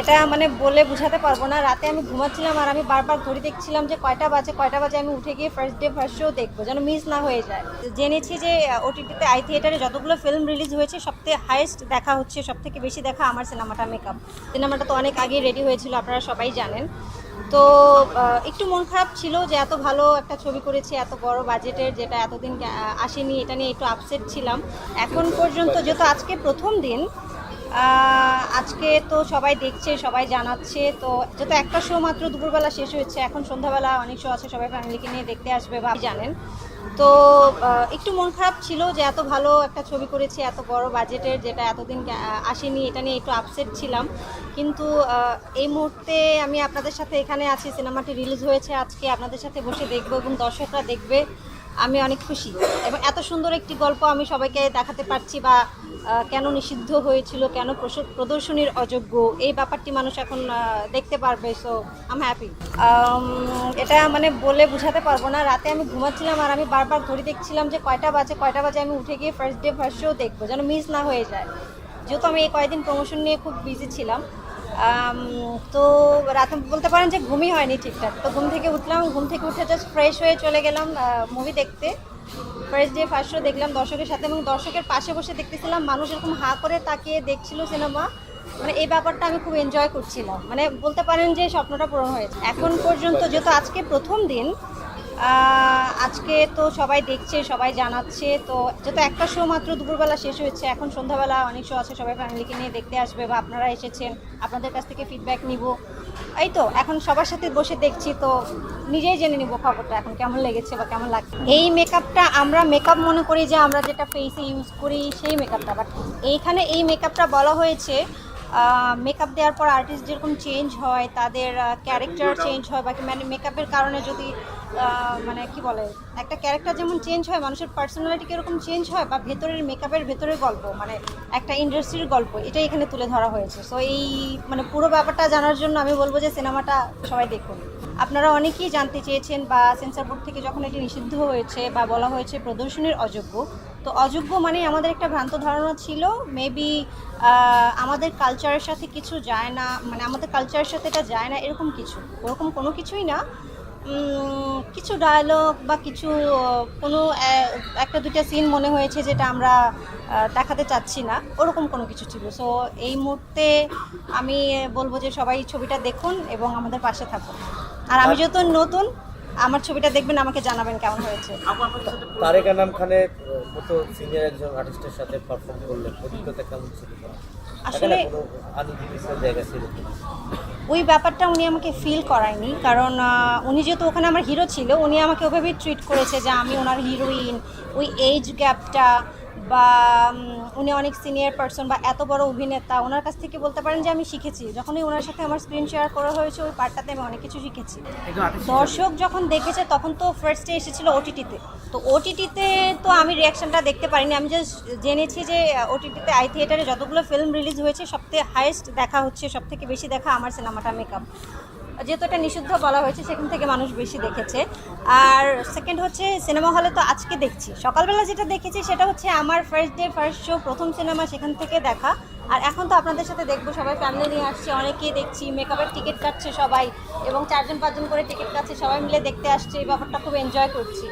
এটা মানে বলে বোঝাতে পারব না। রাতে আমি ঘুমাচ্ছিলাম আর আমি বারবার ঘড়ি দেখছিলাম যে কয়টা বাজে কয়টা বাজে আমি উঠে গিয়ে ফার্স্ট ডে ফার্স্ট শো দেখব, যেন মিস না হয়ে যায়। জেনেছি যে ওটিটিতে আই থিয়েটারে যতগুলো ফিল্ম রিলিজ হয়েছে, সবথেকে হাইয়েস্ট দেখা হচ্ছে, সবথেকে বেশি দেখা আমার সিনেমাটা মেকআপ সিনেমাটা তো অনেক আগেই রেডি হয়েছিল, আপনারা সবাই জানেন। তো একটু মন খারাপ ছিল যে এত ভালো একটা ছবি করেছি, এত বড় বাজেটের যেটা এতদিন আসেনি, এটা নিয়ে একটু আপসেট ছিলাম। এখন পর্যন্ত যেহেতু আজকে প্রথম দিন আজকে তো সবাই দেখছে, সবাই জানাচ্ছে। তো যেহেতু একটা শো মাত্র দুপুরবেলা শেষ হয়েছে, এখন সন্ধ্যাবেলা অনেক শো আছে, সবাই ফ্যামিলিকে নিয়ে দেখতে আসবে বা জানেন। তো একটু মন খারাপ ছিল যে এত ভালো একটা ছবি করেছি, এত বড় বাজেটের যেটা এতদিন আসেনি, এটা নিয়ে একটু আপসেট ছিলাম। কিন্তু এই মুহূর্তে আমি আপনাদের সাথে এখানে আছি সিনেমাটি রিলিজ হয়েছে আজকে। আপনাদের সাথে বসে দেখব এবং দর্শকরা দেখবে। আমি অনেক খুশি। এবং এত সুন্দর একটি গল্প আমি সবাইকে দেখাতে পারছি বা কেন নিষিদ্ধ হয়েছিল, কেন প্রদর্শনীর অযোগ্য, এই ব্যাপারটি মানুষ এখন দেখতে পারবে সো আম হ্যাপি এটা মানে বলে বোঝাতে পারব না। রাতে আমি ঘুমাচ্ছিলাম আর আমি বারবার ঘড়ি দেখছিলাম যে কয়টা বাজে কয়টা বাজে আমি উঠে গিয়ে ফার্স্ট ডে ফার্স্ট শো দেখব, যেন মিস না হয়ে যায়। যেহেতু আমি এই কয়েকদিন প্রমোশন নিয়ে খুব বিজি ছিলাম তো রাতে বলতে পারেন যে ঘুমই হয়নি ঠিকঠাক। তো ঘুম থেকে উঠলাম, ঘুম থেকে উঠে জাস্ট ফ্রেশ হয়ে চলে গেলাম মুভি দেখতে। ফার্স্ট ডে ফার্স্ট শো দেখলাম দর্শকের সাথে এবং দর্শকের পাশে বসে দেখতেছিলাম মানুষ এরকম হা করে তাকিয়ে দেখছিল সিনেমা মানে এই ব্যাপারটা আমি খুব এনজয় করছিলাম। মানে বলতে পারেন যে স্বপ্নটা পূরণ হয়েছে। এখন পর্যন্ত যেহেতু আজকে প্রথম দিন আজকে তো সবাই দেখছে সবাই জানাচ্ছে। তো যেহেতু একটা শো মাত্র দুপুরবেলা শেষ হয়েছে। এখন সন্ধ্যাবেলা অনেক শো আছে সবাই ফ্যামিলিকে নিয়ে দেখতে আসবে বা আপনারা এসেছেন আপনাদের কাছ থেকে ফিডব্যাক নিব। এই তো এখন সবার সাথে বসে দেখছি তো নিজেই জেনে নিব খবরটা এখন কেমন লেগেছে বা কেমন লাগছে। এই মেকআপটা আমরা মেকআপ মনে করি যে আমরা যেটা ফেসে ইউজ করি সেই মেকআপটা বাট এইখানে এই মেকআপটা বলা হয়েছে মেকআপ দেওয়ার পর আর্টিস্ট যেরকম চেঞ্জ হয় তাদের ক্যারেক্টার চেঞ্জ হয় বাকি মানে মেকআপের কারণে যদি মানে কি বলে, একটা ক্যারেক্টার যেমন চেঞ্জ হয়, মানুষের পার্সোনালিটি কীরকম চেঞ্জ হয়, বা ভেতরের মেকআপের ভেতরের গল্প মানে একটা ইন্ডাস্ট্রির গল্প, এটাই এখানে তুলে ধরা হয়েছে। সো এই মানে পুরো ব্যাপারটা জানার জন্য আমি বলব যে সিনেমাটা সবাই দেখুন। আপনারা অনেকেই জানতে চেয়েছেন, বা সেন্সার বোর্ড থেকে যখন এটি নিষিদ্ধ হয়েছে, বা বলা হয়েছে প্রদর্শনীর অযোগ্য, তো অযোগ্য মানে আমাদের একটা ভ্রান্ত ধারণা ছিল মেবি আমাদের কালচারের সাথে কিছু যায় না মানে আমাদের কালচারের সাথে এটা যায় না, এরকম কিছু। ওরকম কোনো কিছুই না কিছু ডায়ালগ বা কিছু কোনো একটা দুইটা সিন মনে হয়েছে যেটা আমরা দেখাতে চাচ্ছি না। ওরকম কোনো কিছু ছিল। সো এই মুহূর্তে আমি বলব যে সবাই ছবিটা দেখুন এবং আমাদের পাশে থাকুন। আর আমি যেহেতু নতুন আমার ছবিটা দেখবেন আমাকে জানাবেন কেমন হয়েছে। তারেক আনাম খানের মতো সিনিয়র একজন আর্টিস্টের সাথে পারফর্ম করলেন। অভিজ্ঞতা কেমন ছিল? আসলে? ওই ব্যাপারটা উনি আমাকে ফিল করায়নি কারণ উনি যেহেতু ওখানে আমার হিরো ছিল, উনি আমাকে ওভাবেই ট্রিট করেছে যে আমি ওনার হিরোইন ওই এজ গ্যাপটা বা উনি অনেক সিনিয়র পার্সন বা এত বড় অভিনেতা ওনার কাছ থেকে বলতে পারেন যে আমি শিখেছি। যখনই ওনার সাথে আমার স্ক্রিন শেয়ার করা হয়েছে ওই পার্টটাতে আমি অনেক কিছু শিখেছি। দর্শক যখন দেখেছে তখন তো ফার্স্টে এসেছিল ওটিটিতে তো। ওটিটিতে তো আমি রিয়াকশনটা দেখতে পারিনি। আমি জাস্ট জেনেছি যে ওটিটিতে আই থিয়েটারে যতগুলো ফিল্ম রিলিজ হয়েছে সবথেকে হায়েস্ট দেখা হচ্ছে সবথেকে বেশি দেখা আমার সিনেমাটা মেকআপ যেহেতু এটা নিষিদ্ধ বলা হয়েছে, সেখান থেকে মানুষ বেশি দেখেছে। আর সেকেন্ড হচ্ছে সিনেমা হলে তো আজকে দেখছি। সকালবেলা যেটা দেখেছি, সেটা হচ্ছে আমার ফার্স্ট ডে ফার্স্ট শো প্রথম সিনেমা সেখান থেকে দেখা। আর এখন তো আপনাদের সাথে দেখব, সবাই ফ্যামিলি নিয়ে আসছে, অনেকেই দেখছি মেকআপের টিকিট কাটছে সবাই, এবং চারজন, পাঁচজন করে টিকিট কাটছে, সবাই মিলে দেখতে আসছে, এই ব্যাপারটা খুব এনজয় করছি।